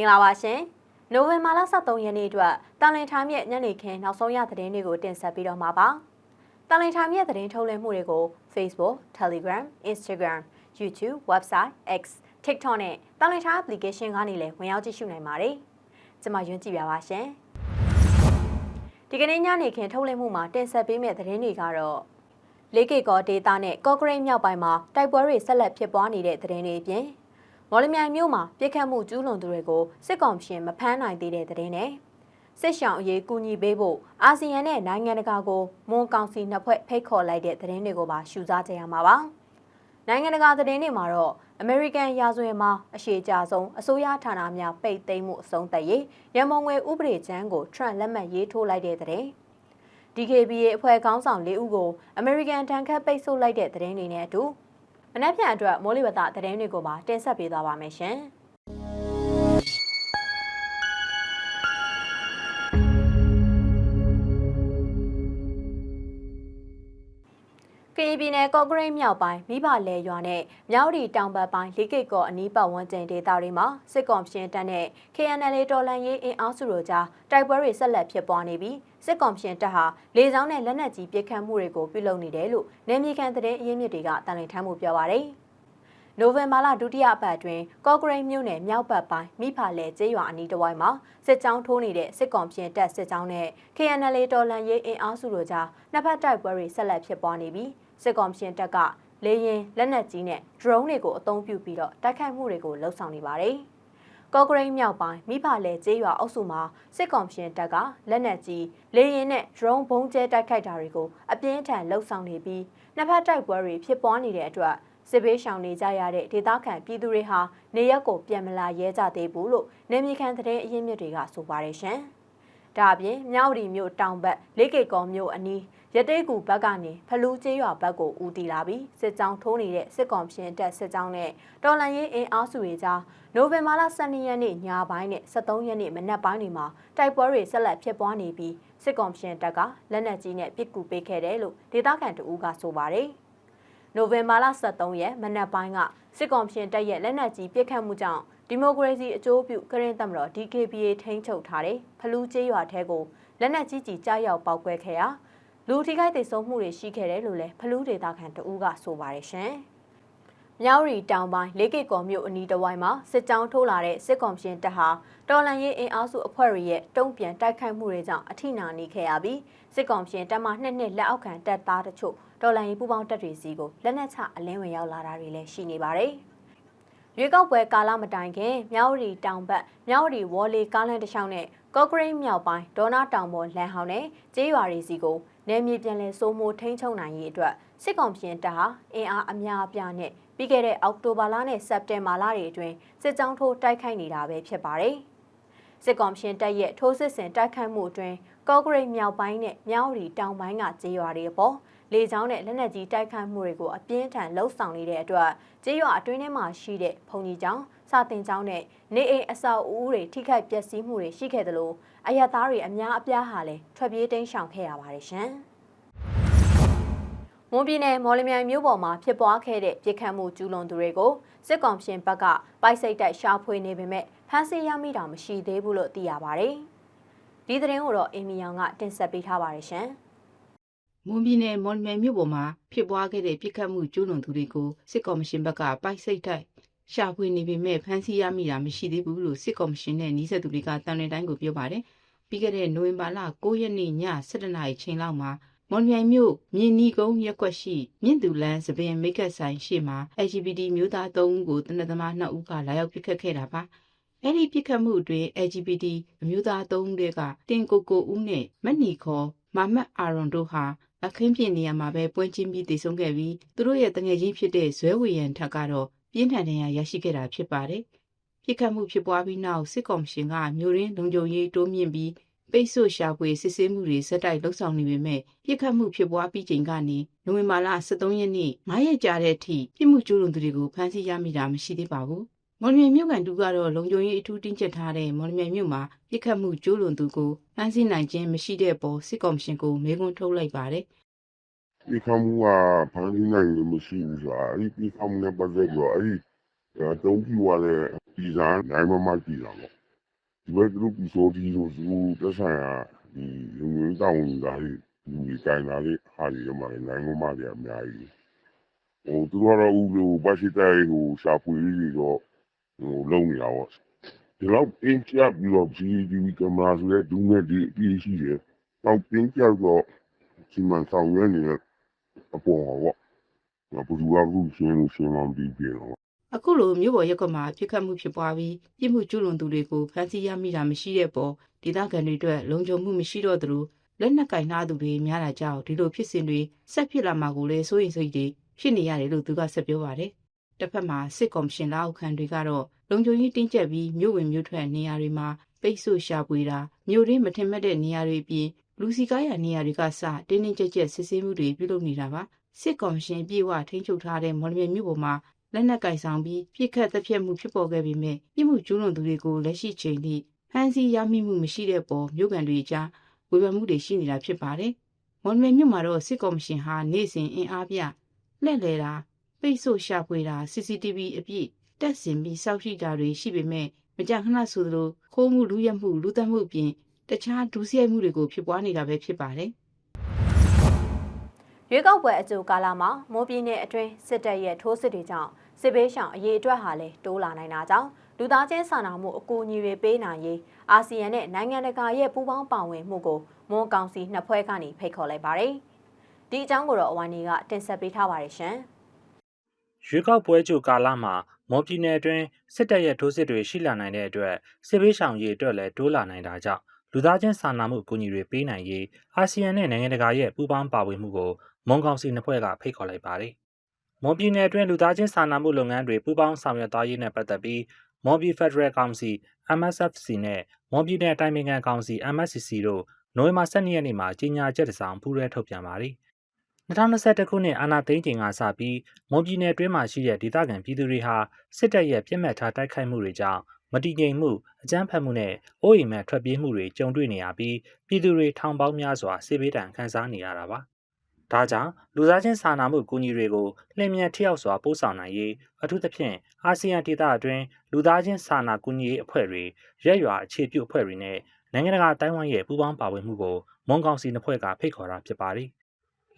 င်္ဂလာပါရှင်။နိုဝင်ဘာလ23ရက်နေ့အတွက်တန်လင်ထိုင်းမြက်ညနေခင်းနောက်ဆုံးရသတင်းတွေကိုတင်ဆက်ပေးတော့မှာပါ။တန်လင်ထိုင်းမြက်သတင်းထုတ်လွှင့်မှုတွေကို Facebook, Telegram, Instagram, YouTube, Website, X, TikTok နဲ့တန်လင်ထိုင်း application ကနေလည်းဝင်ရောက်ကြည့်ရှုနိုင်ပါတယ်။ကျွန်မယွန်းကြည့်ပါပါရှင်။ဒီကနေ့ညနေခင်းထုတ်လွှင့်မှုမှာတင်ဆက်ပေးမယ့်သတင်းတွေကတော့လေးကေကောဒေတာနဲ့ကော့ဂရိတ်မြောက်ပိုင်းမှာတိုက်ပွဲတွေဆက်လက်ဖြစ်ပွားနေတဲ့သတင်းတွေအပြင် မော်လမြိုင်မြို့မှာပြစ်ခတ်မှုကျူးလွန်သူတွေကိုစစ်ကောင်ရှင်မဖမ်းနိုင်သေးတဲ့သတင်းနဲ့စစ်ရှောင်အရေးကူညီပေးဖို့အာဆီယံနဲ့နိုင်ငံတကာကိုမွန်ကောင်စီနှစ်ဖွဲ့ဖိတ်ခေါ်လိုက်တဲ့သတင်းတွေကိုပါရှုစားကြရမှာပါ။နိုင်ငံတကာသတင်းတွေမှာတော့အမေရိကန်ရာဇဝင်မှာအရှိကြဆုံးအစိုးရဌာနများပိတ်သိမ်းမှုအဆုံးသတ်ရေးရန်မုံငွေဥပဒေချမ်းကိုထရန့်လက်မှတ်ရေးထိုးလိုက်တဲ့သတင်း။ DKBA အဖွဲ့ခေါင်းဆောင်၄ဦးကိုအမေရိကန်တန်ခတ်ပိတ်ဆို့လိုက်တဲ့သတင်းတွေနဲ့အတူ မနက်ဖြန်အတွက်မိုးလေဝသသတင်းတွေကိုပါတင်ဆက်ပေးသွားပါမယ်ရှင်။ကရင်ပြည်နယ်ကော့ဂရိတ်မြောက်ပိုင်းမိဘလဲရွာနဲ့မြောက်ရီတောင်ဘက်ပိုင်းလေးကိတ်ကော်အနီးပတ်ဝန်းကျင်ဒေသတွေမှာစစ်ကောင်ရှင်တပ်နဲ့ KNL တော်လန်ရေးအင်အားစုတို့ကြားတိုက်ပွဲတွေဆက်လက်ဖြစ်ပွားနေပြီး စစ်ကောင်ရှင်တပ်ဟာလေကြောင်းနဲ့လက်နက်ကြီးပစ်ခတ်မှုတွေကိုပြုလုပ်နေတယ်လို့နယ်မြေခံသတင်းအရင်းမြစ်တွေကတန်လင်ထမ်းမှုပြောပါရယ်။နိုဝင်ဘာလဒုတိယပတ်အတွင်းကော့ဂရိတ်မြို့နယ်မြောက်ဘက်ပိုင်းမိဖာလဲကျေးရွာအနီးတစ်ဝိုက်မှာစစ်ကြောင်းထိုးနေတဲ့စစ်ကောင်ပြင်တပ်စစ်ကြောင်းနဲ့ KNL တော်လန်ရေးအင်အားစုတို့ကြားနှစ်ဖက်တိုက်ပွဲတွေဆက်လက်ဖြစ်ပွားနေပြီးစစ်ကောင်ပြင်တပ်ကလေရင်လက်နက်ကြီးနဲ့ drone တွေကိုအသုံးပြုပြီးတော့တိုက်ခိုက်မှုတွေကိုလှုံ့ဆော်နေပါတယ်။ ကော့ဂရိတ်မြောက်ပိုင်းမိဖလဲကျေးရွာအုပ်စုမှာစစ်ကောင်ရှင်တပ်ကလက်နက်ကြီးလေရင်နဲ့ drone ဘုံကျဲတိုက်ခိုက်တာတွေကိုအပြင်းထန်လှုံ့ဆော်နေပြီးနှစ်ဖက်တိုက်ပွဲတွေဖြစ်ပွားနေတဲ့အတွက်စစ်ဘေးရှောင်နေကြရတဲ့ဒေသခံပြည်သူတွေဟာနေရက်ကိုပြန်မလာရဲကြသေးဘူးလို့နေမြေခံသတင်းအရင်းမြစ်တွေကဆိုပါတယ်ရှင်။ ဒါအပြင်မြောက်ရီမြို့တောင်ဘက်လေးကေကော်မြို့အနီးရတိတ်ကူဘက်ကနေဖလူးကျေးရွာဘက်ကိုဦးတည်လာပြီးစစ်ကြောင်းထိုးနေတဲ့စစ်ကောင်ဖြင်းတက်စစ်ကြောင်းနဲ့တော်လန်ရေးအင်အားစုတွေကြားနိုဝင်ဘာလ12ရက်နေ့ညပိုင်းနဲ့23ရက်နေ့မနက်ပိုင်းတွေမှာတိုက်ပွဲတွေဆက်လက်ဖြစ်ပွားနေပြီးစစ်ကောင်ဖြင်းတက်ကလက်နက်ကြီးနဲ့ပစ်ကူပေးခဲ့တယ်လို့ဒေသခံတအူးကဆိုပါတယ်။နိုဝင်ဘာလ23ရက်မနက်ပိုင်းကစစ်ကောင်ဖြင်းတက်ရဲ့လက်နက်ကြီးပစ်ခတ်မှုကြောင့် ဒီမိုကရေစီအကျိုးပြုကရင်သမတော် DKBA ထိန်းချုပ်ထားတဲ့ဖလူးကျေးရွာထဲကိုလက်နက်ကြီးကြီးကြားရောက်ပောက်ကွဲခဲ့ရာလူထိခိုက်ဒေဆုံးမှုတွေရှိခဲ့တယ်လို့လည်းဖလူးဒေတာခံတဦးကဆိုပါတယ်ရှင်။မြောက်ရီတောင်ပိုင်းလေးကိတ်ကော်မြို့အနီးတစ်ဝိုင်းမှာစစ်ကြောင်းထိုးလာတဲ့စစ်ကောင်ရှင်တပ်ဟာတော်လန်ရေးအင်အားစုအဖွဲ့တွေရဲ့တုံ့ပြန်တိုက်ခိုက်မှုတွေကြောင့်အထိနာနေခဲ့ရပြီးစစ်ကောင်ရှင်တပ်မှနှစ်နှစ်လက်အောက်ခံတပ်သားတချို့တော်လန်ရေးပူးပေါင်းတပ်တွေစီကိုလက်နက်ချအလင်းဝင်ရောက်လာတာတွေလည်းရှိနေပါတယ်။ ရွေးကောက်ပွဲကာလမတိုင်ခင်မြောက်ရီတောင်ဘက်မြောက်ရီဝေါ်လီကားလန်တစ်လျှောက်နဲ့ကော့ဂရိတ်မြောက်ပိုင်းဒေါနာတောင်ပေါ်လန်ဟောင်းနဲ့ကျေးရွာတွေစီကိုနယ်မြေပြန်လည်စိုးမိုးထိန်းချုပ်နိုင်ရေးအတွက်စစ်ကောင်ပြင်တပ်ဟာအင်အားအများအပြားနဲ့ပြီးခဲ့တဲ့အောက်တိုဘာလနဲ့စက်တင်ဘာလတွေအတွင်းစစ်ကြောင်းထိုးတိုက်ခိုက်နေတာပဲဖြစ်ပါတယ်။စစ်ကောင်ပြင်တပ်ရဲ့ထိုးစစ်ဆင်တိုက်ခိုက်မှုအတွင်းကော့ဂရိတ်မြောက်ပိုင်းနဲ့မြောက်ရီတောင်ပိုင်းကကျေးရွာတွေအပေါ် လေကြောင်းနဲ့လက်နက်ကြီးတိုက်ခိုက်မှုတွေကိုအပြင်းထန်လှုံ့ဆော်နေတဲ့အတွက်ကျေးရွာအတွင်းထဲမှာရှိတဲ့ဘုံကြီးကျောင်းစာတင်ကျောင်းနဲ့နေအိမ်အဆောက်အဦတွေထိခိုက်ပျက်စီးမှုတွေရှိခဲ့သလိုအရသားတွေအများအပြားဟာလည်းထွက်ပြေးတိမ်းရှောင်ခဲ့ရပါတယ်ရှင်။မွန်ပြည်နယ်မော်လမြိုင်မြို့ပေါ်မှာဖြစ်ပွားခဲ့တဲ့ပြစ်ခတ်မှုကျူးလွန်သူတွေကိုစစ်ကောင်ရှင်ဘက်ကပိုက်စိတ်တိုက်ရှာဖွေနေပေမဲ့ဖမ်းဆီးရမိတာမရှိသေးဘူးလို့သိရပါတယ်။ဒီသတင်းကိုတော့အင်မီယောင်ကတင်ဆက်ပေးထားပါတယ်ရှင်။ မွန်ပြည်နယ်မော်လမြိုင်မြို့ပေါ်မှာဖြစ်ပွားခဲ့တဲ့ပြစ်ခတ်မှုကျူးလွန်သူတွေကိုစစ်ကော်မရှင်ဘက်ကပိုက်စိတ်တိုက်ရှာဖွေနေပေမဲ့ဖမ်းဆီးရမိတာမရှိသေးဘူးလို့စစ်ကော်မရှင်နဲ့နှီးဆက်သူတွေကတန်လွင်တိုင်းကိုပြောပါတယ်။ပြီးခဲ့တဲ့နိုဝင်ဘာလ9ရက်နေ့ည7:00နာရီချိန်လောက်မှာမော်လမြိုင်မြို့မြင်းနီကုန်းရက်ကွက်ရှိမြင့်သူလန်းသပင်မိတ်ကတ်ဆိုင်ရှိမှာ LGBT မျိုးသား3ဦးကိုတနက်သမား2ဦးကလာရောက်ပြစ်ခတ်ခဲ့တာပါ။အဲ့ဒီပြစ်ခတ်မှုအတွင်း LGBT အမျိုးသား3ဦးတွေကတင်ကိုကိုဦးနဲ့မက်နီခေါ်မာမတ်အာရွန်တို့ဟာ အခင်းပြင်နေရမှာပဲပွဲချင်းပြီးတည်ဆုံးခဲ့ပြီးသူတို့ရဲ့တငယ်ချင်းဖြစ်တဲ့ဇွဲဝေရန်ထက်ကတော့ပြင်းထန်တဲ့ရရှိခဲ့တာဖြစ်ပါတယ်။ပြစ်ခတ်မှုဖြစ်ပွားပြီးနောက်စစ်ကော်မရှင်ကမျိုးရင်းလုံခြုံရေးတိုးမြင့်ပြီးပိတ်ဆို့ရှာဖွေစစ်ဆေးမှုတွေစက်တိုက်လှုပ်ဆောင်နေပေမဲ့ပြစ်ခတ်မှုဖြစ်ပွားပြီးချိန်ကနေနိုဝင်ဘာလ23ရက်နေ့9ရက်ကြာတဲ့အထိပြစ်မှုကျူးလွန်သူတွေကိုဖမ်းဆီးရမိတာမရှိသေးပါဘူး။ မော်လမြိုင်မြို့ကန်တူကတော့လုံခြုံရေးအထူးတင်းကျပ်ထားတဲ့မော်လမြိုင်မြို့မှာပြစ်ခတ်မှုကျူးလွန်သူကိုဖမ်းဆီးနိုင်ခြင်းမရှိတဲ့ပေါ်စစ်ကော်မရှင်ကိုမေးခွန်းထုတ်လိုက်ပါတယ်ဒီကမှုကဘာလို့နိုင်လို့မရှိဘူးဆိုတာအဲ့ဒီဒီကမှုနဲ့ပတ်သက်ပြီးတော့အဲ့ဒီအဲတုံးပြွားတဲ့ဗီဇာနိုင်မမကြည့်တာပေါ့ဒီဘက်သူတို့ပြီးစောဒီလို့သူတက်ဆိုင်ရာဒီလူငင်းတောင်းနေတာလေလူကြီးကင်လာလေဟာဒီမှာနိုင်မမတွေအများကြီးဟိုသူတို့ကတော့ဦးလို့ပတ်ရှိတဲ့ဟိုရှာဖွေလေးတွေတော့ ဟိုလုံနေတာပေါ့ဒီလောက်အင်းချပြီးတော့ CCTV ကင်မရာဆိုတဲ့ဒူးနဲ့ဒီအပြည့်ရှိတယ်တော့ပင်းကြောက်တော့စီမံဆောင်ရွက်နေတဲ့အပေါ်မှာပေါ့ငါဘယ်သူကခုရှင်းလို့ရှင်းမှမပြီးပြေတော့အခုလိုမြို့ပေါ်ရက်ကွက်မှာပြစ်ခတ်မှုဖြစ်ပွားပြီးပြစ်မှုကျူးလွန်သူတွေကိုဖမ်းဆီးရမိတာမရှိတဲ့ပေါ်ဒေသခံတွေအတွက်လုံခြုံမှုမရှိတော့သလိုလက်နက်ကင်နှားသူတွေများလာကြောင်းဒီလိုဖြစ်စဉ်တွေဆက်ဖြစ်လာမှာကိုလည်းစိုးရိမ်စိတ်တွေဖြစ်နေရတယ်လို့သူကဆက်ပြောပါတယ်။ တစ်ဖက်မှာစစ်ကော်မရှင်လက်အောက်ခံတွေကတော့လုံခြုံရေးတင်းကျပ်ပြီးမြို့ဝင်မြို့ထွက်နေရာတွေမှာပိတ်ဆို့ရှာဖွေတာမြို့ရင်းမထင်မှတ်တဲ့နေရာတွေအပြင်လူစီကားရနေရာတွေကစတင်းတင်းကြပ်ကြပ်စစ်ဆေးမှုတွေပြုလုပ်နေတာပါစစ်ကော်မရှင်ပြေဝထိန်းချုပ်ထားတဲ့မော်လမြိုင်မြို့ပေါ်မှာလက်နက်ကင်ဆောင်ပြီးပြစ်ခတ်တပ်ဖြတ်မှုဖြစ်ပေါ်ခဲ့ပေမဲ့ပြစ်မှုကျူးလွန်သူတွေကိုလက်ရှိချိန်ထိဖမ်းဆီးရမိမှုမရှိတဲ့ပေါ်မြို့ကန်တွေကြားဝေဖန်မှုတွေရှိနေတာဖြစ်ပါတယ်။မော်လမြိုင်မြို့မှာတော့စစ်ကော်မရှင်ဟာနေ့စဉ်အင်အားပြလှည့်လည်တာ ပိတ်ဆို့ရှာဖွေတာ CCTV အပြည့်တက်ဆင်ပြီးစောင့်ကြည့်တာတွေရှိပေမဲ့မကြာခဏဆိုသလိုခိုးမှုလူရက်မှုလူသက်မှုအပြင်တခြားဒုစရိုက်မှုတွေကိုဖြစ်ပွားနေတာပဲဖြစ်ပါတယ်။ရွေးကောက်ပွဲအကြိုကာလမှာမိုးပြင်းတဲ့အတွင်းစစ်တပ်ရဲ့ထိုးစစ်တွေကြောင့်စစ်ဘေးရှောင်အရေးအတွက်ဟာလည်းတိုးလာနိုင်တာကြောင့်လူသားချင်းစာနာမှုအကူအညီတွေပေးနိုင်ရေးအာဆီယံနဲ့နိုင်ငံတကာရဲ့ပူးပေါင်းပါဝင်မှုကိုမွန်ကောင်စီနှစ်ဖွဲ့ကနေဖိတ်ခေါ်လိုက်ပါတယ်။ဒီအကြောင်းကိုတော့အဝိုင်းကြီးကတင်ဆက်ပေးထားပါတယ်ရှင်။ ရွေးကောက်ပွဲကြိုကာလမှာမော်ပြည်နယ်အတွင်းစစ်တပ်ရဲ့ထိုးစစ်တွေရှိလာနိုင်တဲ့အတွက်စစ်ဘေးရှောင်ရေးအတွက်လည်းတိုးလာနိုင်တာကြောင့်လူသားချင်းစာနာမှုအကူအညီတွေပေးနိုင်ရေးအာဆီယံနဲ့နိုင်ငံတကာရဲ့ပူးပေါင်းပါဝင်မှုကိုမွန်ကောင်စီနှစ်ဖွဲ့ကဖိတ်ခေါ်လိုက်ပါတယ်။မော်ပြည်နယ်အတွင်းလူသားချင်းစာနာမှုလုပ်ငန်းတွေပူးပေါင်းဆောင်ရွက်သွားရေးနဲ့ပတ်သက်ပြီးမော်ပြည်ဖက်ဒရယ်ကောင်စီ MSFC နဲ့မော်ပြည်နယ်တိုင်းပင်ခံကောင်စီ MSCC တို့နိုဝင်ဘာ12ရက်နေ့မှာကြေညာချက်တစ်စောင်ပူးရဲထုတ်ပြန်ပါတယ်။ 2021ခုနှစ်အာဏာသိမ်းချိန်ကစပြီးမွန်ပြည်နယ်အတွင်းမှာရှိတဲ့ဒေသခံပြည်သူတွေဟာစစ်တပ်ရဲ့ပြစ်မှတ်ထားတိုက်ခိုက်မှုတွေကြောင့်မတည်ငြိမ်မှုအကြမ်းဖက်မှုနဲ့အိုးအိမ်မဲ့ထွက်ပြေးမှုတွေကြုံတွေ့နေရပြီးပြည်သူတွေထောင်ပေါင်းများစွာစစ်ဘေးဒဏ်ခံစားနေရတာပါ။ဒါကြောင့်လူသားချင်းစာနာမှုကူညီတွေကိုလျင်မြန်ထိရောက်စွာပို့ဆောင်နိုင်ရေးအထူးသဖြင့်အာဆီယံဒေသအတွင်းလူသားချင်းစာနာကူညီရေးအဖွဲ့တွေရက်ရွာအခြေပြုအဖွဲ့တွေနဲ့နိုင်ငံတကာတိုင်းဝမ်ရဲ့ပူးပေါင်းပါဝင်မှုကိုမွန်ကောင်စီနှစ်ဖွဲ့ကဖိတ်ခေါ်တာဖြစ်ပါတယ်။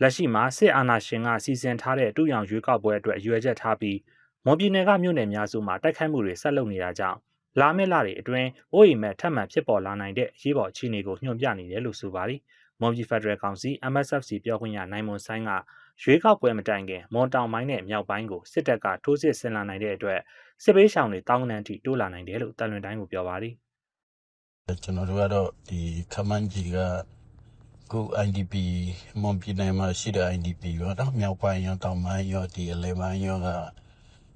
လက်ရှိမှာစစ်အာဏာရှင်ကစီစဉ်ထားတဲ့တူရောင်ရွေးကောက်ပွဲအတွက်အရွယ်ချက်ထားပြီးမွန်ပြည်နယ်ကမြို့နယ်များစုမှာတိုက်ခိုက်မှုတွေဆက်လုပ်နေတာကြောင့်လာမယ့်လတွေအတွင်းအိုးအိမ်မဲ့ထပ်မံဖြစ်ပေါ်လာနိုင်တဲ့အရေးပေါ်အခြေအနေကိုညွှန်ပြနေတယ်လို့ဆိုပါတယ်။မွန်ပြည်ဖက်ဒရယ်ကောင်စီ MSFC ပြောခွင့်ရနိုင်မွန်ဆိုင်ကရွေးကောက်ပွဲမတိုင်ခင်မွန်တောင်ပိုင်းနဲ့မြောက်ပိုင်းကိုစစ်တပ်ကထိုးစစ်ဆင်လာနိုင်တဲ့အတွက်စစ်ပေးရှောင်တွေတောင်းတန်းထိတိုးလာနိုင်တယ်လို့တန်လွင်တိုင်းကိုပြောပါတယ်။ကျွန်တော်တို့ကတော့ဒီခမန်းကြီးက ကို IDP မွန်ပြည်နယ်မှာရှိတဲ့ IDP ရောတော့မြောက်ပိုင်းရောတောင်ပိုင်းရောဒီအလဲပိုင်းရောက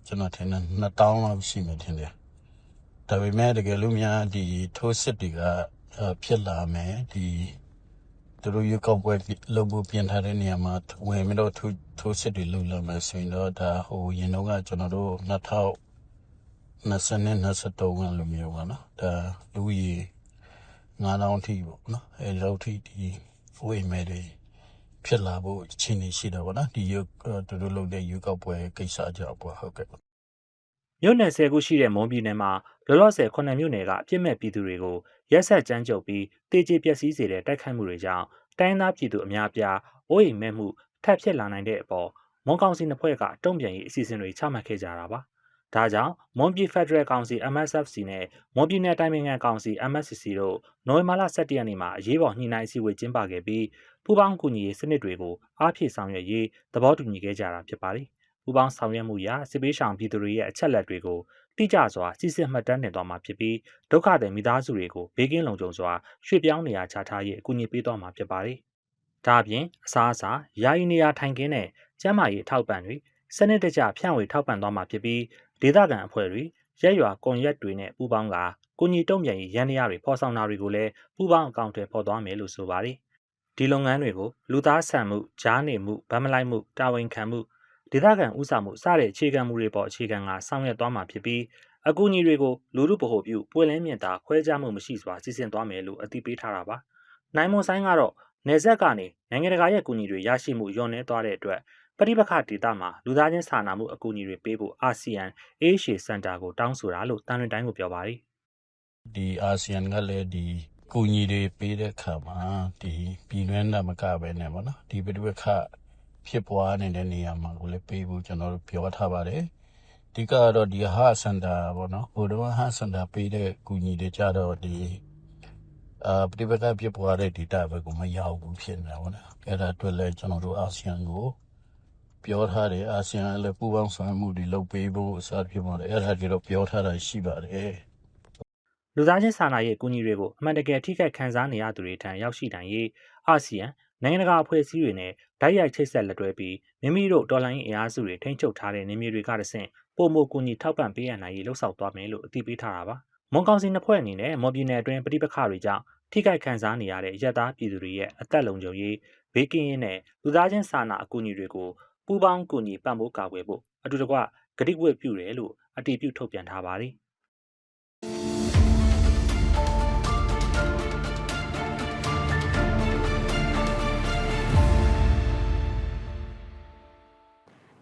ကျွန်တော်ထင်တယ်2000လောက်ရှိမှထင်တယ်ဒါပေမဲ့တကယ်လို့များဒီထိုးစစ်တွေကအဲ့ဖြစ်လာမယ်ဒီသူတို့ရွေးကောက်ပွဲလုပ်ဖို့ပြင်ထားတဲ့နေရာမှာဝင်ပြီးတော့ထိုးထိုးစစ်တွေလုပ်လာမယ်ဆိုရင်တော့ဒါဟိုရင်တော့ကကျွန်တော်တို့2000 20နဲ့23ကလိုမျိုးပါနော်ဒါလူကြီး9000ထိပေါ့နော်အဲလောက်ထိဒီ ဝိမဲတွေဖြစ်လာဖို့အခြေအနေရှိတာပေါ့နော်ဒီရုပ်သူတို့လုပ်တဲ့ရုပ်ောက်ပွဲကိစ္စကြောင့်ပေါ့ဟုတ်ကဲ့မြို့နယ်10ခုရှိတဲ့မွန်ပြည်နယ်မှာလောလောဆယ်9မြို့နယ်ကအပြစ်မဲ့ပြည်သူတွေကိုရက်ဆက်ကြမ်းကြုတ်ပြီးတေကျေပျက်စီးစေတဲ့တိုက်ခိုက်မှုတွေကြောင့်တိုင်းသားပြည်သူအများပြားအိုးအိမ်မဲ့မှုထပ်ဖြစ်လာနိုင်တဲ့အပေါ်မွန်ကောင်စီနှစ်ဖွဲ့ကတုံ့ပြန်ရေးအစီအစဉ်တွေချမှတ်ခဲ့ကြတာပါ။ ဒါကြောင့်မွန်ပြည်ဖက်ဒရယ်ကောင်စီ MSFC နဲ့မွန်ပြည်နယ်တိုင်းပင်ခံကောင်စီ MSCC တို့နိုဝင်ဘာလ17ရက်နေ့မှာအရေးပေါ်ညှိနှိုင်းအစည်းအဝေးကျင်းပခဲ့ပြီးပူးပေါင်းကူညီရေးစနစ်တွေကိုအားဖြည့်ဆောင်ရွက်ရေးသဘောတူညီခဲ့ကြတာဖြစ်ပါတယ်။ပူပေါင်းဆောင်ရွက်မှုရာစစ်ပေးဆောင်ပြည်သူတွေရဲ့အချက်လက်တွေကိုတိကျစွာစီစစ်မှတ်တမ်းတင်သွားမှာဖြစ်ပြီးဒုက္ခသည်မိသားစုတွေကိုဘေးကင်းလုံခြုံစွာရွှေ့ပြောင်းနေရာချထားရေးအကူအညီပေးသွားမှာဖြစ်ပါတယ်။ဒါအပြင်အစားအစာယာယီနေရာထိုင်ခင်းနဲ့ကျန်းမာရေးအထောက်ပံ့တွေစနစ်တကျဖြန့်ဝေထောက်ပံ့သွားမှာဖြစ်ပြီး ဒေသခံအဖွဲ့တွေရက်ရွာကွန်ရက်တွေနဲ့ပူးပေါင်းကာကိုညီတုံ့ပြန်ရေးရန်နေရတွေဖော်ဆောင်တာတွေကိုလည်းပူးပေါင်းအကောင့်တွေဖော်သွားမယ်လို့ဆိုပါတယ်။ဒီလုပ်ငန်းတွေကိုလူသားဆန်မှု၊ဂျားနေမှု၊ဗမ်းမလိုက်မှု၊တာဝန်ခံမှုဒေသခံဥစားမှုစတဲ့အခြေခံမှုတွေပေါ်အခြေခံကဆောင်ရွက်သွားမှာဖြစ်ပြီးအကူအညီတွေကိုလူမှုဗဟိုပြုပွင့်လင်းမြင့်တာခွဲခြားမှုမရှိစွာစီစဉ်သွားမယ်လို့အသိပေးထားတာပါ။နိုင်မွန်ဆိုင်ကတော့နေဆက်ကနေနိုင်ငံတကာရဲ့အကူအညီတွေရရှိမှုညွန်နေသွားတဲ့အတွက် ပဋိပက္ခဒေသမှာလူသားချင်းစာနာမှုအကူအညီတွေပေးဖို့အာဆီယံအေးရှေစင်တာကိုတောင်းဆိုတာလို့တန်လွင်တိုင်းကိုပြောပါတယ်။ဒီအာဆီယံကလည်းဒီကူညီတွေပေးတဲ့အခါမှာဒီပြည်တွင်းနဲ့မကပဲနဲ့ဗောနော်ဒီပြိပခဖြစ်ပွားနေတဲ့နေရာမှာကိုလည်းပေးဖို့ကျွန်တော်တို့ပြောထားပါတယ်အဓိကကတော့ဒီဟာစန္ဒာဗောနော်ဘုဒ္ဓဝဟာစန္ဒာပေးတဲ့ကူညီတွေကြတော့ဒီအာပြိပခဖြစ်ပွားတဲ့ဒေတာဘက်ကမရောက်ဘူးဖြစ်နေတာဗောနော်အဲ့ဒါအတွက်လည်းကျွန်တော်တို့အာဆီယံကို ပြောထားတယ်အာဆီယံကလည်းပူးပေါင်းဆောင်ရွက်မှုတွေလုပ်ပေးဖို့အစားဖြစ်ပါတယ်အဲ့ဒါတွေတော့ပြောထားတာရှိပါတယ်လူသားချင်းစာနာရေးအကူအညီတွေကိုအမှန်တကယ်ထိခိုက်ခံစားနေရသူတွေထံရောက်ရှိနိုင်ရေးအာဆီယံနိုင်ငံတကာအဖွဲ့အစည်းတွေနဲ့ဓာတ်ရိုက်ချိတ်ဆက်လက်တွဲပြီးမိမိတို့တော်လိုင်းရေးအင်အားစုတွေထိန်းချုပ်ထားတဲ့နေမြေတွေကတဆင့်ပုံမကူညီထောက်ပံ့ပေးရနိုင်ရေးလှုံ့ဆော်သွားမယ်လို့အတည်ပြုထားတာပါ။မွန်ကောင်စီနှစ်ဖွဲ့အနေနဲ့မော်ပြည်နယ်အတွင်းပြည်ပခါတွေကြောင့်ထိခိုက်ခံစားနေရတဲ့ရက်သားပြည်သူတွေရဲ့အသက်လုံခြုံရေးဘေးကင်းရေးနဲ့လူသားချင်းစာနာအကူအညီတွေကို ပူးပေါင်းကူညီပံ့ပိုးကာကွယ်ဖို့အတူတကွဂတိဝတ်ပြုတယ်လို့အတည်ပြုထုတ်ပြန်ထားပါတယ်။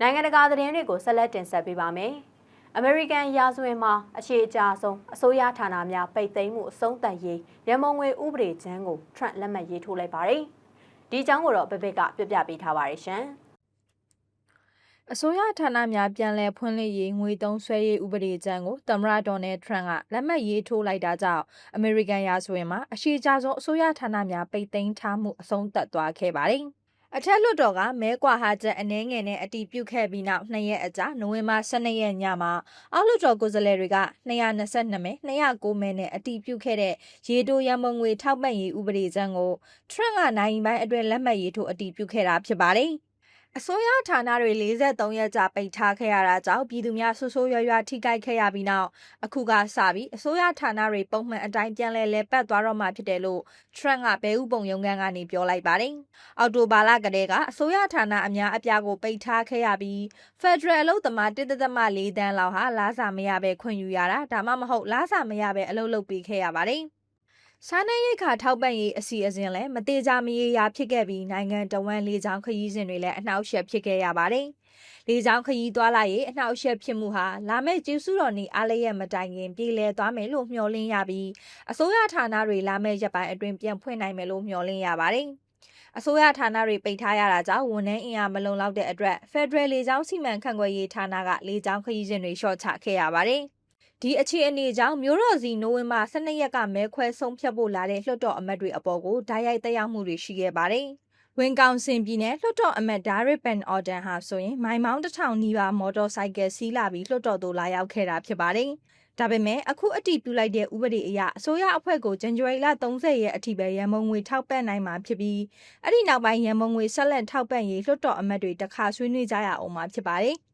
နိုင်ငံတကာသတင်းတွေကိုဆက်လက်တင်ဆက်ပေးပါမယ်။ American ရာဇဝင်မှာအခြေအကျဆုံးအစိုးရဌာနများပိတ်သိမ်းမှုအဆုံးသတ်ရေးရမုံငွေဥပဒေချမ်းကို Trump လက်မှတ်ရေးထိုးလိုက်ပါတယ်။ဒီအကြောင်းကိုတော့ဘဘက်ကပြပြပေးထားပါတယ်ရှင်။ အစိုးရဌာနများပြန်လည်ဖွင့်လှစ်ရေးငွေသုံးဆွဲရေးဥပဒေကြမ်းကိုသမ္မတဒေါ်နယ်ထရန့်ကလက်မှတ်ရေးထိုးလိုက်တာကြောင့်အမေရိကန်ရာဇဝင်မှာအရှိကြဆုံးအစိုးရဌာနများပိတ်သိမ်းထားမှုအဆုံးသတ်သွားခဲ့ပါတယ်။အထက်လွှတ်တော်ကမဲကွာဟာချက်အနှဲငယ်နဲ့အတီးပြုတ်ခဲ့ပြီးနောက်နှစ်ရက်အကြာနိုဝင်ဘာ12ရက်ညမှာအောက်လွှတ်တော်ကိုယ်စားလှယ်တွေက222မဲ209မဲနဲ့အတီးပြုတ်ခဲ့တဲ့ရေတိုရမုံငွေထောက်ပံ့ရေးဥပဒေကြမ်းကိုထရန့်ကနိုင်ပိုင်းအတွင်းလက်မှတ်ရေးထိုးအတီးပြုတ်ခဲ့တာဖြစ်ပါတယ်။ အစိုးရဌာနတွေ43ရက်ကြာပိတ်ထားခဲ့ရတာကြောင့်ပြည်သူများဆူဆိုးရွားရွားထိခိုက်ခဲ့ရပြီးနောက်အခုကစပြီးအစိုးရဌာနတွေပုံမှန်အတိုင်းပြန်လည်လဲပတ်သွားတော့မှဖြစ်တယ်လို့ Trump ကဘဲဥပုံရုံးခန်းကနေပြောလိုက်ပါတယ်။အော်တိုဘာလကတည်းကအစိုးရဌာနအများအပြားကိုပိတ်ထားခဲ့ရပြီး Federal အလုပ်သမား1.4တန်းလောက်ဟာလာစာမရဘဲခွင့်ယူရတာဒါမှမဟုတ်လာစာမရဘဲအလုပ်လုပ်ပေးခဲ့ရပါတယ်။ စားနပ်ရိက္ခာထောက်ပံ့ရေးအစီအစဉ်လည်းမသေးကြမရေရာဖြစ်ခဲ့ပြီးနိုင်ငံတော်ဝန်လေးချောင်းခရီးစဉ်တွေလည်းအနှောက်အယှက်ဖြစ်ခဲ့ရပါတယ်။လေးချောင်းခရီးသွားလာရေးအနှောက်အယှက်ဖြစ်မှုဟာလာမယ့်ကျေးဇူးတော်နေ့အားလရက်မတိုင်ခင်ပြည်လည်သွားမယ်လို့မျှော်လင့်ရပြီးအစိုးရဌာနတွေလာမယ့်ရက်ပိုင်းအတွင်းပြန်ဖွင့်နိုင်မယ်လို့မျှော်လင့်ရပါတယ်။အစိုးရဌာနတွေပိတ်ထားရတာကြောင့်ဝန်ထမ်းအင်အားမလုံလောက်တဲ့အတွက် Federal လေကြောင်းစီမံခန့်ခွဲရေးဌာနကလေကြောင်းခရီးစဉ်တွေလျှော့ချခဲ့ရပါတယ်။ ဒီအခြေအနေကြောင့်မျိုးတော်စီနိုဝင်ဘာ12ရက်ကမဲခွဲဆုံးဖြတ်ဖို့လာတဲ့လွှတ်တော်အမတ်တွေအပေါ်ကိုဓာတ်ရိုက်တက်ရောက်မှုတွေရှိခဲ့ပါတယ်။ဝင်ကောင်စင်ပြည်နယ်လွှတ်တော်အမတ်ဒါရစ်ပန်အော်ဒန်ဟာဆိုရင်မိုင်မောင်းတစ်ထောင်နီးပါးမော်တော်ဆိုင်ကယ်စီးလာပြီးလွှတ်တော်သို့လာရောက်ခဲ့တာဖြစ်ပါတယ်။ဒါပေမဲ့အခုအတည်ပြုလိုက်တဲ့ဥပဒေအရအစိုးရအဖွဲ့ကိုဇန်နဝါရီလ30ရက်အထိပဲရန်မုံငွေထောက်ပံ့နိုင်မှာဖြစ်ပြီးအဲ့ဒီနောက်ပိုင်းရန်မုံငွေဆက်လက်ထောက်ပံ့ရေးလွှတ်တော်အမတ်တွေတခါဆွေးနွေးကြရအောင်မှာဖြစ်ပါတယ်။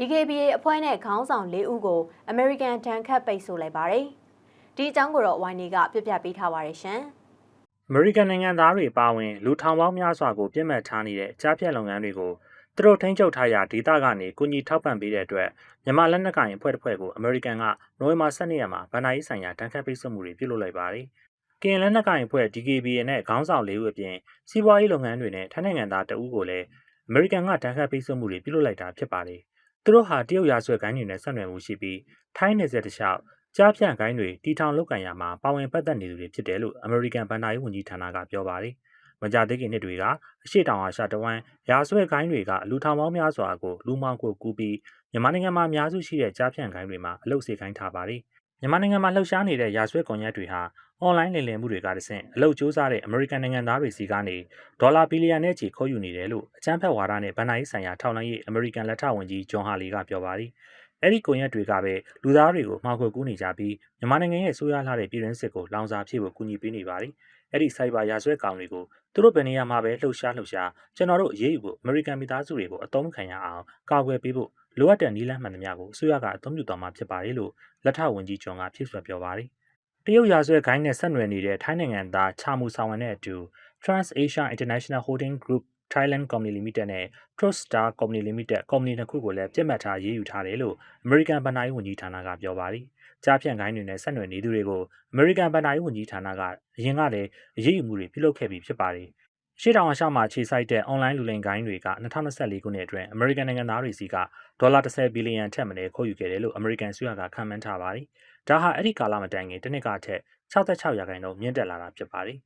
DKBA အဖွဲ့နဲ့ခေါင်းဆောင်၄ဦးကို American တန်ခတ်ပိတ်ဆို့လိုက်ပါတယ်။ဒီအကြောင်းကိုတော့ YNE ကပြပြပေးထားပါတယ်ရှင်။အမေရိကန်နိုင်ငံသားတွေပါဝင်လူထောင်ပေါင်းများစွာကိုပြစ်မှတ်ထားနေတဲ့ကြားဖြတ်လုပ်ငန်းတွေကိုသူတို့ထိန်းချုပ်ထားရာဒေသကနေကုညီထောက်ပံ့ပေးတဲ့အတွက်မြန်မာလက်နက်ကိုင်အဖွဲ့တစ်ဖွဲ့ကိုအမေရိကန်ကနိုဝင်ဘာ12ရက်မှာဗန်နာရေးဆိုင်ရာတန်ခတ်ပိတ်ဆို့မှုတွေပြုလုပ်လိုက်ပါတယ်။ကရင်လက်နက်ကိုင်အဖွဲ့ DKBA နဲ့ခေါင်းဆောင်၄ဦးအပြင်စီးပွားရေးလုပ်ငန်းတွေနဲ့ထိုင်းနိုင်ငံသားတဦးကိုလည်းအမေရိကန်ကတန်ခတ်ပိတ်ဆို့မှုတွေပြုလုပ်လိုက်တာဖြစ်ပါတယ်။ သူတို့ဟာတရုတ်ရာဇဝတ်ကိုင်းတွေနဲ့ဆက်နွယ်မှုရှိပြီးထိုင်းနယ်စပ်တစ်လျှောက်ကြားဖြန့်ကိုင်းတွေတီထောင်လုပ်ကန်ရမှာပါဝင်ပတ်သက်နေသူတွေဖြစ်တယ်လို့အမေရိကန်ဗန်နာရေးဝန်ကြီးဌာနကပြောပါတယ်။မကြသေးခင်နှစ်တွေကအရှိတောင်အာရှတဝမ်းရာဇဝတ်ကိုင်းတွေကလူထောင်ပေါင်းများစွာကိုလူမောင်းကိုကူးပြီးမြန်မာနိုင်ငံမှာအများစုရှိတဲ့ကြားဖြန့်ကိုင်းတွေမှာအလုပ်စေခိုင်းထားပါတယ်။ မြန်မာနိုင်ငံမှာလှုပ်ရှားနေတဲ့ရာဇဝတ်ကွန်ရက်တွေဟာအွန်လိုင်းလိမ်လည်မှုတွေကတဆင့်အလုပ်ကြိုးစားတဲ့အမေရိကန်နိုင်ငံသားတွေစီကနေဒေါ်လာဘီလီယံနဲ့ချီခိုးယူနေတယ်လို့အကြမ်းဖက်ဝါဒနဲ့ဗန်နာရေးဆိုင်ရာထောက်လှမ်းရေးအမေရိကန်လက်ထောက်ဝန်ကြီးဂျွန်ဟာလီကပြောပါတယ်။အဲ့ဒီကွန်ရက်တွေကပဲလူသားတွေကိုမှားခွက်ကူးနေကြပြီးမြန်မာနိုင်ငံရဲ့ဆိုးရွားလာတဲ့ပြည်တွင်းစစ်ကိုလောင်စာဖြည့်ဖို့ကူညီပေးနေပါတယ်။ အဲ့ဒီစိုက်ဘာရာဇဝတ်ကောင်တွေကိုသူတို့ဘယ်နေရာမှာပဲလှုပ်ရှားလှုပ်ရှားကျွန်တော်တို့အရေးယူဖို့အမေရိကန်မိသားစုတွေကိုအသုံးခံရအောင်ကာကွယ်ပေးဖို့လိုအပ်တဲ့နည်းလမ်းမှန်သမျှကိုအစိုးရကအသုံးပြုသွားမှာဖြစ်ပါတယ်လို့လက်ထောက်ဝန်ကြီးဂျွန်ကဖြည့်ဆွတ်ပြောပါတယ်။တရုတ်ရာဇဝတ်ဂိုင်းနဲ့ဆက်နွယ်နေတဲ့ထိုင်းနိုင်ငံသားချာမူဆောင်ဝန်နဲ့အတူ Trans Asia International Holding Group Thailand Company Limited နဲ့ Trust Star Company Limited ကုမ္ပဏီနှစ်ခုကိုလည်းပြစ်မှတ်ထားရေးယူထားတယ်လို့ American ဘဏ္ဍာရေးဝန်ကြီးဌာနကပြောပါတယ်။ ကြားဖြန့်ကိုင်းတွေနဲ့ဆက်နွယ်နေသူတွေကို American ဘဏ္ဍာရေးဝန်ကြီးဌာနကအရင်ကလည်းအရေးယူမှုတွေပြုလုပ်ခဲ့ပြီးဖြစ်ပါတယ်။ရှေ့တောင်အာရှမှာခြေစိုက်တဲ့ online လူလိမ်ကိုင်းတွေက2024ခုနှစ်အတွင်း American နိုင်ငံသားတွေစီကဒေါ်လာ10ဘီလီယံထက်မနည်းခိုးယူခဲ့တယ်လို့ American အစိုးရကခန့်မှန်းထားပါတယ်။ဒါဟာအဲ့ဒီကာလမတိုင်ခင်တစ်နှစ်ကထက်66ရာခိုင်နှုန်းမြင့်တက်လာတာဖြစ်ပါတယ်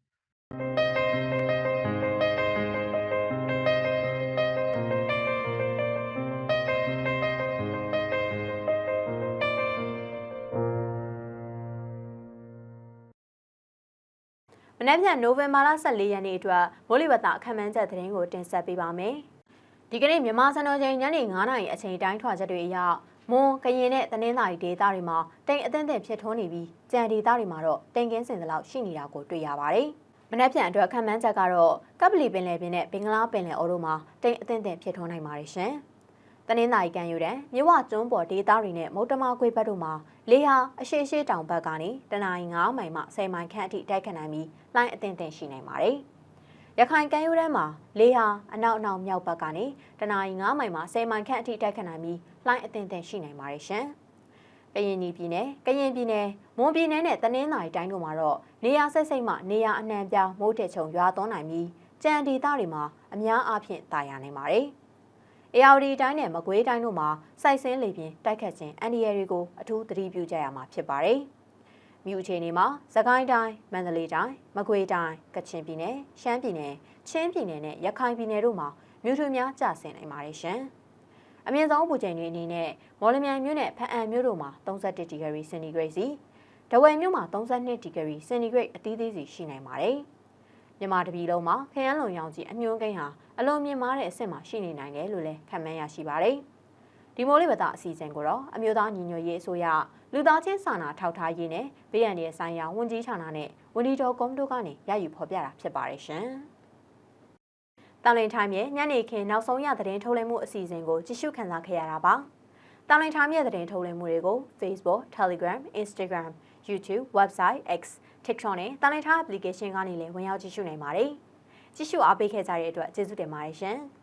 နက်ဖြန်နိုဝင်ဘာလ14ရက်နေ့အတွက်မိုးလေဝသအခမ်းအနားချက်သတင်းကိုတင်ဆက်ပေးပါမယ်။ဒီကနေ့မြန်မာစံတော်ချိန်ညနေ9:00နာရီအချိန်တိုင်းထွာချက်တွေအရမွန်ကရင်နဲ့တနင်္သာရီဒေသတွေမှာတိမ်အသင့်အသင့်ဖြစ်ထွန်းနေပြီးကြံဒေသတွေမှာတော့တိမ်ကင်းစင်သလောက်ရှိနေတာကိုတွေ့ရပါတယ်။မနက်ဖြန်အတွက်အခမ်းအနားချက်ကတော့ကပလီပင်လယ်ပြင်နဲ့ဘင်္ဂလားပင်လယ်အော်တို့မှာတိမ်အသင့်အသင့်ဖြစ်ထွန်းနိုင်ပါတယ်ရှင်။တနင်္သာရီကံယူတဲ့မြဝကျွန်းပေါ်ဒေသတွေနဲ့မုတ်တမကွေးဘက်တို့မှာ လေဟာအရှိရှိတောင်ဘက်ကနေတနအီ9မိုင်မှ10မိုင်ခန့်အထိတိုက်ခတ်နိုင်ပြီးလိုင်းအသင့်အသင့်ရှိနိုင်ပါတယ်။ရခိုင်ကမ်းရိုးတန်းမှာလေဟာအနောက်အနောက်မြောက်ဘက်ကနေတနအီ9မိုင်မှ10မိုင်ခန့်အထိတိုက်ခတ်နိုင်ပြီးလိုင်းအသင့်အသင့်ရှိနိုင်ပါတယ်ရှင်။ကရင်ပြည်နယ်ကရင်ပြည်နယ်မွန်ပြည်နယ်နဲ့တနင်္သာရီတိုင်းတို့မှာတော့နေရာစိတ်စိတ်မှနေရာအနှံပြမိုးတက်ချုံရွာသွန်းနိုင်ပြီးကြံဒေသတွေမှာအများအားဖြင့်တာယာနိုင်ပါတယ်။ ARD တိုင်းနဲ့မကွေးတိုင်းတို့မှာစိုက်စင်းလေပြင်းတိုက်ခတ်ခြင်းအန်ဒီရတွေကိုအထူးသတိပြုကြရမှာဖြစ်ပါတယ်။မြို့အခြေအနေမှာသခိုင်းတိုင်းမန္တလေးတိုင်းမကွေးတိုင်းကချင်ပြည်နယ်ရှမ်းပြည်နယ်ချင်းပြည်နယ်နဲ့ရခိုင်ပြည်နယ်တို့မှာမြို့ထွေများကျဆင်းနိုင်ပါတယ်ရှင်။အမြင့်ဆုံးပူချိန်တွေအနေနဲ့မော်လမြိုင်မြို့နဲ့ဖအံမြို့တို့မှာ31ဒီဂရီစင်တီဂရိတ်စီဒဝယ်မြို့မှာ32ဒီဂရီစင်တီဂရိတ်အသီးသီးစီရှိနိုင်ပါတယ်။ မြန်မာတပြည်လုံးမှာခရမ်းလုံရောင်ကြီးအညွှန်းကိန်းဟာအလွန်မြင့်မားတဲ့အဆင့်မှာရှိနေနိုင်တယ်လို့လည်းခန့်မှန်းရရှိပါတယ်။ဒီမိုးလေးပတာအစီအစဉ်ကိုတော့အမျိုးသားညီညွတ်ရေးအစိုးရလူသားချင်းစာနာထောက်ထားရေးနဲ့ဘေးရန်ရဲ့ဆိုင်ရာဝန်ကြီးဌာနနဲ့ဝန်ကြီးတော်ကုန်းတို့ကနေရယူဖော်ပြတာဖြစ်ပါတယ်ရှင်။တန်လင်ထိုင်းရဲ့ညနေခင်းနောက်ဆုံးရသတင်းထုတ်လွှင့်မှုအစီအစဉ်ကိုကြည့်ရှုခံစားခဲ့ရတာပါ။တန်လင်ထိုင်းရဲ့သတင်းထုတ်လွှင့်မှုတွေကို Facebook, Telegram, Instagram, YouTube, Website, X, TikTok နဲ့တန်လင်ထိုင်း application ကနေလည်းဝင်ရောက်ကြည့်ရှုနိုင်ပါတယ်။ကြည့်ရှုအားပေးခဲ့ကြတဲ့အတွက်ကျေးဇူးတင်ပါတယ်ရှင်။